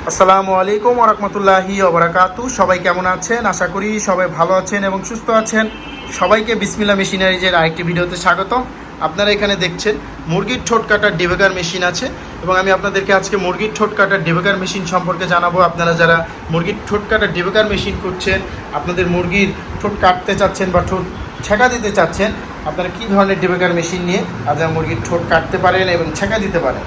আসসালামু আলাইকুম ওরহমতুল্লাহি ওবরাকাতু সবাই কেমন আছেন? আশা করি সবাই ভালো আছেন এবং সুস্থ আছেন। সবাইকে বিসমিল্লা মেশিনারিজের আরেকটি ভিডিওতে স্বাগতম। আপনারা এখানে দেখছেন মুরগির ঠোঁট কাটার ডেবেকার মেশিন আছে এবং আমি আপনাদেরকে আজকে মুরগির ঠোঁট কাটার ডেবেকার মেশিন সম্পর্কে জানাব। আপনারা যারা মুরগির ঠোঁট কাটার ডেবেকার মেশিন করছেন আপনাদের মুরগির ঠোঁট কাটতে চাচ্ছেন বা ঠোঁট ছেঁকা দিতে চাচ্ছেন, আপনারা কী ধরনের ডেবেকার মেশিন নিয়ে আপনারা মুরগির ঠোঁট কাটতে পারেন এবং ছেঁকা দিতে পারেন?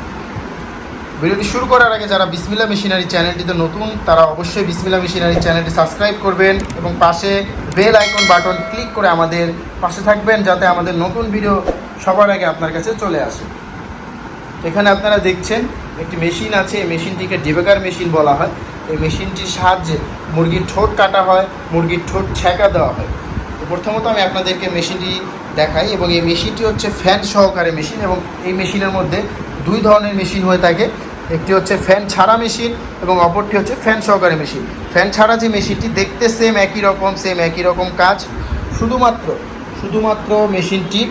ভিডিওটি শুরু করার আগে যারা বিসমিল্লা মেশিনারি চ্যানেলটিতে নতুন, তারা অবশ্যই বিসমিল্লা মেশিনারি চ্যানেলটি সাবস্ক্রাইব করবেন এবং পাশে বেল আইকন বাটন ক্লিক করে আমাদের পাশে থাকবেন যাতে আমাদের নতুন ভিডিও সবার আগে আপনার কাছে চলে আসে। এখানে আপনারা দেখছেন, একটি মেশিন আছে, এই মেশিনটিকে ডিবেকার মেশিন বলা হয়। এই মেশিনটির সাহায্যে মুরগির ঠোঁট কাটা হয়, মুরগির ঠোঁট ছেঁকা দেওয়া হয়। তো প্রথমত আমি আপনাদেরকে মেশিনটি দেখাই এবং এই মেশিনটি হচ্ছে ফ্যান সহকারে মেশিন এবং এই মেশিনের মধ্যে দুই ধরনের মেশিন হয়ে থাকে। একটি হচ্ছে ফ্যান ছাড়া মেশিন এবং অপরটি হচ্ছে ফ্যান সহকারে মেশিন। ফ্যান ছাড়া যে মেশিনটি দেখতে সেম একই রকম সেম একই রকম কাজ। শুধুমাত্র শুধুমাত্র মেশিনটি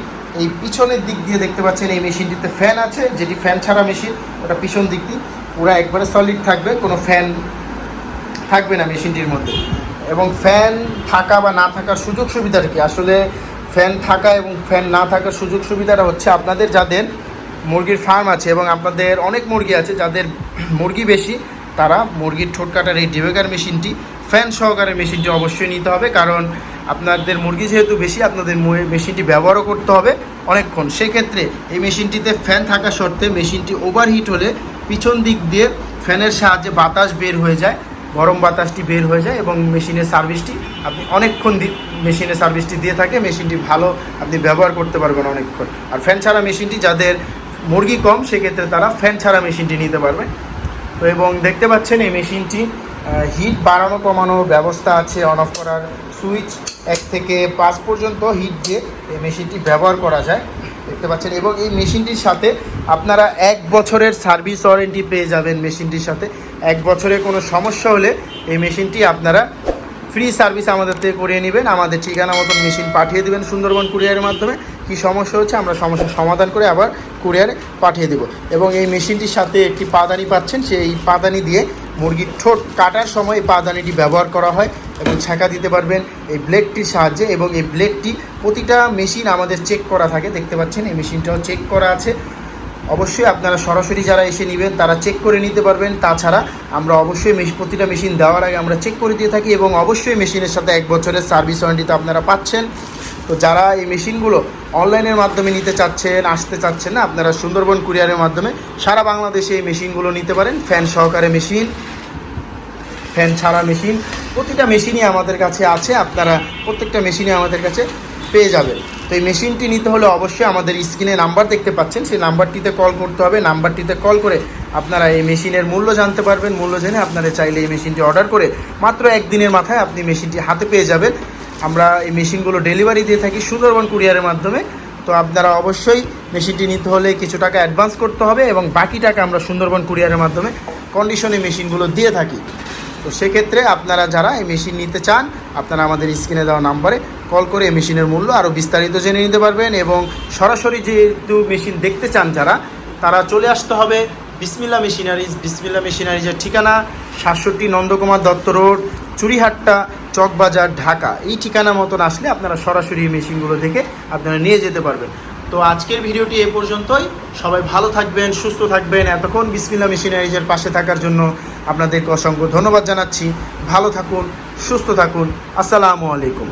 এই পিছনের দিক দিয়ে দেখতে পাচ্ছেন, এই মেশিনটিতে ফ্যান আছে, যেটি ফ্যান ছাড়া মেশিন, ওটা পিছন দিক দিয়ে। পুরো একবারে সলিড থাকবে, কোনো ফ্যান থাকবে না মেশিনটির মধ্যে। এবং ফ্যান থাকা বা না থাকার সুযোগ সুবিধাটা কি? আসলে ফ্যান থাকা এবং ফ্যান না থাকার সুযোগ সুবিধাটা হচ্ছে আপনাদের যাদের মুরগির ফার্ম আছে এবং আপনাদের অনেক মুরগি আছে যাদের মুরগি বেশি, তারা মুরগির ঠোঁট কাটার এই ডিবেকার মেশিনটি ফ্যান সহকারে মেশিনটি অবশ্যই নিতে হবে কারণ আপনাদের মুরগি যেহেতু বেশি, আপনাদের মেশিনটি ব্যবহারও করতে হবে অনেকক্ষণ। সেক্ষেত্রে এই মেশিনটিতে ফ্যান থাকা সত্ত্বে মেশিনটি ওভারহিট হলে পিছন দিক দিয়ে ফ্যানের সাহায্যে বাতাস বের হয়ে যায়, গরম বাতাসটি বের হয়ে যায় এবং মেশিনের সার্ভিসটি আপনি অনেকক্ষণ দি- মেশিনের সার্ভিসটি দিয়ে থাকে, মেশিনটি ভালো আপনি ব্যবহার করতে পারবেন অনেকক্ষণ। আর ফ্যান ছাড়া মেশিনটি যাদের মুরগি কম, সেক্ষেত্রে তারা ফ্যান ছাড়া মেশিনটি নিতে পারবে। তো এবং দেখতে পাচ্ছেন এই মেশিনটি হিট বাড়ানো কমানোর ব্যবস্থা আছে অন অফ করার সুইচ এক থেকে পাঁচ পর্যন্ত হিট দিয়ে এই মেশিনটি ব্যবহার করা যায়। দেখতে পাচ্ছেন, এবং এই মেশিনটির সাথে আপনারা এক বছরের সার্ভিস ওয়ারেন্টি পেয়ে যাবেন মেশিনটির সাথে। এক বছরে কোনো সমস্যা হলে এই মেশিনটি আপনারা ফ্রি সার্ভিস আমাদের থেকে করিয়ে নেবেন। আমাদের ঠিকানা মতন মেশিন পাঠিয়ে দেবেন সুন্দরবন কুরিয়ারের মাধ্যমে। কি সমস্যা হচ্ছে আমরা সমস্যার সমাধান করে আবার কুরিয়ারে পাঠিয়ে দেব। এবং এই মেশিনটির সাথে একটি পাদানি পাচ্ছেন সেই পাদানি দিয়ে মুরগির ঠোঁট কাটার সময় এই পাদানিটি ব্যবহার করা হয় এবং ছেঁকা দিতে পারবেন এই ব্লেডটির সাহায্যে এবং এই ব্লেডটি প্রতিটা মেশিন আমাদের চেক করা থাকে। দেখতে পাচ্ছেন, এই মেশিনটাও চেক করা আছে। অবশ্যই আপনারা সরাসরি যারা এসে নেবেন, তারা চেক করে নিতে পারবেন। তাছাড়া আমরা অবশ্যই প্রতিটা মেশিন দেওয়ার আগে আমরা চেক করে দিয়ে থাকি এবং অবশ্যই মেশিনের সাথে এক বছরের সার্ভিস ওয়ারেন্টি তো আপনারা পাচ্ছেন। তো যারা এই মেশিনগুলো অনলাইনের মাধ্যমে নিতে চাচ্ছেন, আসতে চাচ্ছেন না, আপনারা সুন্দরবন কুরিয়ারের মাধ্যমে সারা বাংলাদেশে এই মেশিনগুলো নিতে পারেন। ফ্যান সহকারে মেশিন, ফ্যান ছাড়া মেশিন, প্রতিটা মেশিনই আমাদের কাছে আছে, আপনারা প্রত্যেকটা মেশিনই আমাদের কাছে পেয়ে যাবেন। তো এই মেশিনটি নিতে হলে অবশ্যই আমাদের স্ক্রিনে নাম্বার দেখতে পাচ্ছেন, সেই নাম্বারটিতে কল করতে হবে। নাম্বারটিতে কল করে আপনারা এই মেশিনের মূল্য জানতে পারবেন। মূল্য জেনে আপনারা চাইলে এই মেশিনটি অর্ডার করে মাত্র একদিনের মাথায় আপনি মেশিনটি হাতে পেয়ে যাবেন। আমরা এই মেশিনগুলো ডেলিভারি দিয়ে থাকি সুন্দরবন কুরিয়ারের মাধ্যমে। তো আপনারা অবশ্যই মেশিনটি নিতে হলে কিছু টাকা অ্যাডভান্স করতে হবে এবং বাকি টাকা আমরা সুন্দরবন কুরিয়ারের মাধ্যমে কন্ডিশনে মেশিনগুলো দিয়ে থাকি। তো সেক্ষেত্রে আপনারা যারা এই মেশিন নিতে চান, আপনারা আমাদের স্ক্রিনে দেওয়া নাম্বারে কল করে এই মেশিনের মূল্য আরও বিস্তারিত জেনে নিতে পারবেন এবং সরাসরি যেহেতু মেশিন দেখতে চান যারা, তারা চলে আসতে হবে বিসমিল্লা মেশিনারিজ। বিসমিল্লা মেশিনারিজের ঠিকানা সাতষট্টি নন্দকুমার দত্ত রোড, চুরিহাট্টা চকবাজার, ঢাকা, এই ঠিকানা মতন আসলে আপনারা সরাসরি এই মেশিনগুলো দেখে আপনারা নিয়ে যেতে পারবেন। তো আজকের ভিডিওটি এ পর্যন্তই। সবাই ভালো থাকবেন, সুস্থ থাকবেন। এতক্ষণ বিসমিল্লা মেশিনারিজের পাশে থাকার জন্য আপনাদেরকে অসংখ্য ধন্যবাদ জানাচ্ছি। ভালো থাকুন, সুস্থ থাকুন। আসসালামু আলাইকুম।